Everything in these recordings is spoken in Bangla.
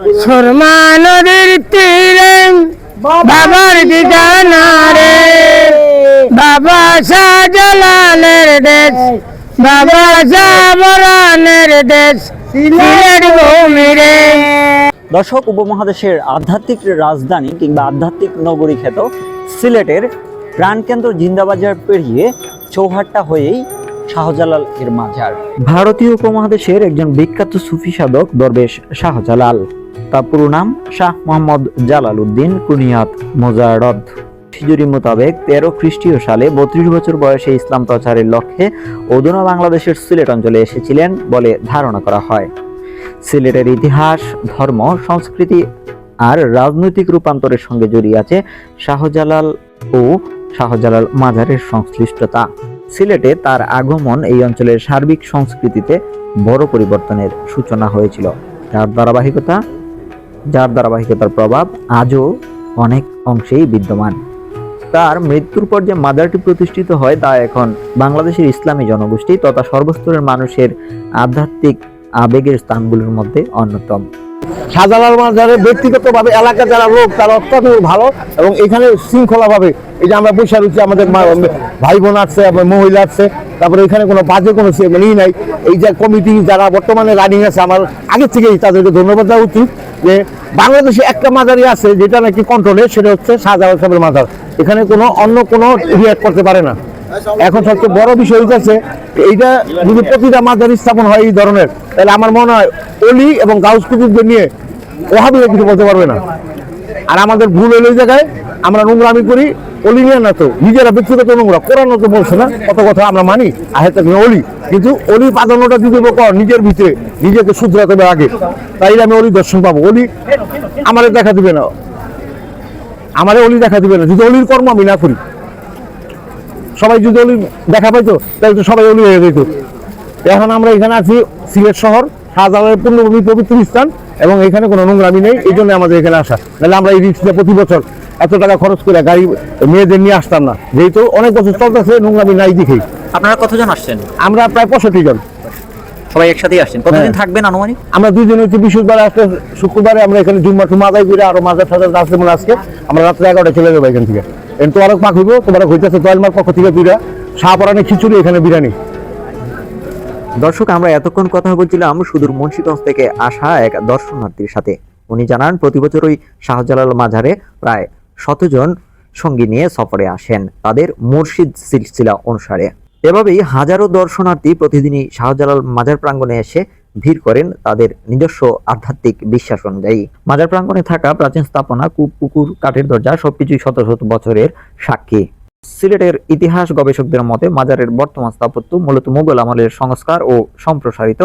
সুরমা নদীর তীরে বাবার বাবা শাহজালালের দেশ, বাবা শাহবরানের দেশ সিলেট ভূমি রে দর্শক, উপমহাদেশের আধ্যাত্মিক রাজধানী কিংবা আধ্যাত্মিক নগরী খ্যাত সিলেটের প্রাণকেন্দ্র জিন্দাবাজার পেরিয়ে চৌহাট্টা হয়েই শাহজালাল এর মাজার। ভারতীয় উপমহাদেশের একজন বিখ্যাত সুফি সাধক দরবেশ শাহজালাল। তার পুরো নাম শাহ মোহাম্মদ জালাল উদ্দিন কুনিয়াত মোজারদ হিজুরি মোতাবেক তেরো খ্রিস্টীয় সালে বত্রিশ বছর বয়সে ইসলাম প্রচারের লক্ষ্যে অধুনা বাংলাদেশের সিলেট অঞ্চলে এসেছিলেন বলে ধারণা করা হয়। সিলেটের ইতিহাস, ধর্ম, সংস্কৃতি আর রাজনৈতিক রূপান্তরের সঙ্গে জড়িয়ে আছে শাহজালাল ও শাহজালাল মাজারের সংশ্লিষ্টতা। সিলেটে তার আগমন এই অঞ্চলের সার্বিক সংস্কৃতিতে বড় পরিবর্তনের সূচনা হয়েছিল। তার ধারাবাহিকতা যার ধারাবাহিকতার প্রভাব আজও অনেক অংশেই বিদ্যমান। তার মৃত্যুর পর যে মাদারটি প্রতিষ্ঠিত হয় তা এখন বাংলাদেশের ইসলামী জনগোষ্ঠী তথা সর্বস্তরের মানুষের আধ্যাত্মিক আবেগের স্থানগুলোর মধ্যে অন্যতম। শাহজালাল মাজারে ব্যক্তিগতভাবে এলাকা যারা লোক, তারা অত্যন্ত ভালো এবং এখানে শৃঙ্খলাভাবে এই যে আমরা বসে রয়েছি, আমাদের ভাই বোন আছে, আবার মহিলা আছে, তারপরে এখানে কোনো বাজে কোনো সে- মানে ই নাই। এই যে কমিটি যারা বর্তমানে রানিং আছে, আমার আগে থেকেই তাদেরকে ধন্যবাদ দেওয়া উচিত যে বাংলাদেশে একটা মাজারই আছে, যেটা নাকি কন্ট্রোলে সেটা হচ্ছে শাহজালাল সাহেবের মাজার। এখানে কোনো অন্য কোনো রিয়াক্ট করতে পারে না। এখন সবচেয়ে বড় বিষয় হচ্ছে এইটা যদি প্রতিটা মাজার স্থাপন হয় এই ধরনের, তাহলে আমার মনে হয় অলি এবং গাউস কুতুবদের নিয়ে ওহাবিরা কিছু বলতে পারবে না। আর আমাদের ভুল এই জায়গায়, আমরা নোংরামি করি, অলি নিয়ে না তো, নিজেরা ব্যক্তিগত নোংরা, কোরআন তো বলছে না কত কথা আমরা মানি আহেতে অলি। কিন্তু অলি প্রাধান্যটা দিতে কর নিজের ভিতরে, নিজেকে শুধরাতে হবে আগে। তাইলে আমি অলি দর্শন পাবো। অলি আমারে দেখা দিবে না। আমারে অলি দেখা দিবে না। যদি অলির কর্ম আমি না করি সবাই যদি অলি দেখা পাইতো তাহলে তো সবাই অলি হয়ে যেত। এখন আমরা এখানে আছি সিলেট শহর শাহজালালের পূর্ণভূমি পবিত্র স্থান এবং এখানে কোনো নোংরামি নেই এই জন্য আমাদের এখানে আসা। নাহলে আমরা এই রিক্সটা প্রতি বছর এত টাকা খরচ করে গাড়ি মেয়েদের নিয়ে আসতাম না। যেহেতু অনেক বছর চলতেছে নোংরামি নাই দেখেই। আপনারা কতজন আসছেন? আমরা প্রায় পঁয়ষট্টি জন। সবাই একসাথেই আসছেন। কতদিন হ্যাঁ। থাকবেন আনুমানিক? আমরা দুইজন হচ্ছে বৃহস্পতিবার আসতে শুক্রবারে আমরা এখানে জুম্মা টুমা আদায় করে আরও মাজার আসতে মনে আজকে। আমরা রাত্রে এগারোটা চলে যাব এখান থেকে। তোমারও পাক হইব তোমার হইতেছে দয়ালমার পক্ষ থেকে দুইটা। শাহপরানি খিচুড়ি এখানে বিরিয়ানি। দর্শক আমরা এতক্ষণ কথা বলছিলাম সুদূর মুন্সিগঞ্জ থেকে আসা এক দর্শনার্থীর সাথে। উনি জানান প্রতি বছর ওই শাহজালাল মাজারে প্রায় শতজন সঙ্গী নিয়ে সফরে আসেন। তাদের মুর্শিদ সিলসিলা অনুসারে। এভাবেই হাজারো দর্শনার্থী প্রতিদিনই শাহজালাল মাজার প্রাঙ্গণে এসে ভিড় করেন তাদের নিজস্ব আধ্যাত্মিক বিশ্বাস অনুযায়ী। মাজার প্রাঙ্গণে থাকা প্রাচীন স্থাপনা কূপ, পুকুর, কাঠের দরজা সবকিছুই শত শত বছরের সাক্ষী। সিলেটের ইতিহাস গবেষকদের মতে মাজারের বর্তমান স্থাপত্য মূলত মুঘল আমলের সংস্কার ও সম্প্রসারিত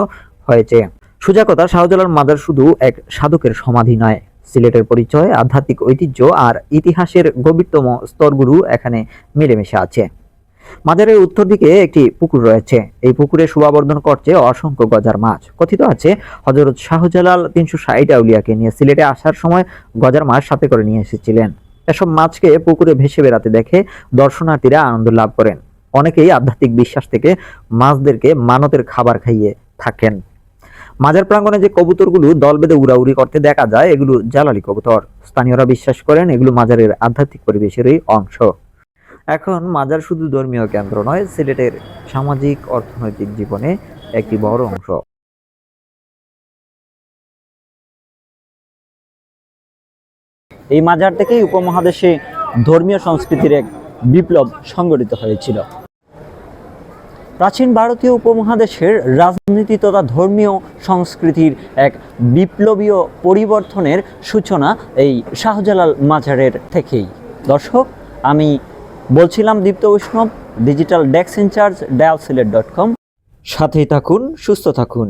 হয়েছে। সোজা কথা শাহজালাল মাজার শুধু এক সাধকের সমাধি নয়। সিলেটের পরিচয়, আধ্যাত্মিক ঐতিহ্য আর ইতিহাসের গভীরতম স্তরগুলো এখানে মিলেমিশে আছে। মাজারের উত্তর দিকে একটি পুকুর রয়েছে। এই পুকুরে শোভাবর্ধন করছে অসংখ্য গজার মাছ। কথিত আছে হজরত শাহজালাল তিনশো ষাট আউলিয়াকে নিয়ে সিলেটে আসার সময় গজার মাছ সাথে করে নিয়ে এসেছিলেন। এসব মাছকে পুকুরে ভেসে বেড়াতে দেখে দর্শনার্থীরা আনন্দ লাভ করেন। অনেকেই আধ্যাত্মিক বিশ্বাস থেকে মাছদেরকে মানতের খাবার খাইয়ে থাকেন। মাজার প্রাঙ্গণে যে কবুতরগুলো দল বেঁধে উড়াউড়ি করতে দেখা যায়, এগুলো জালালি কবুতর। স্থানীয়রা বিশ্বাস করেন, এগুলো মাজারের আধ্যাত্মিক পরিবেশেরই অংশ। এখন মাজার শুধু ধর্মীয় কেন্দ্র নয়, সিলেটের সামাজিক, অর্থনৈতিক জীবনে একটি বড় অংশ। এই মাজার থেকেই উপমহাদেশে ধর্মীয় সংস্কৃতির এক বিপ্লব সংগঠিত হয়েছিল। প্রাচীন ভারতীয় উপমহাদেশের রাজনীতি তথা ধর্মীয় সংস্কৃতির এক বিপ্লবীয় পরিবর্তনের সূচনা এই শাহজালাল মাজারের থেকেই। দর্শক, আমি বলছিলাম Dipta Baishnab digital desk incharge dial Sylhet dot com সাথেই থাকুন সুস্থ থাকুন।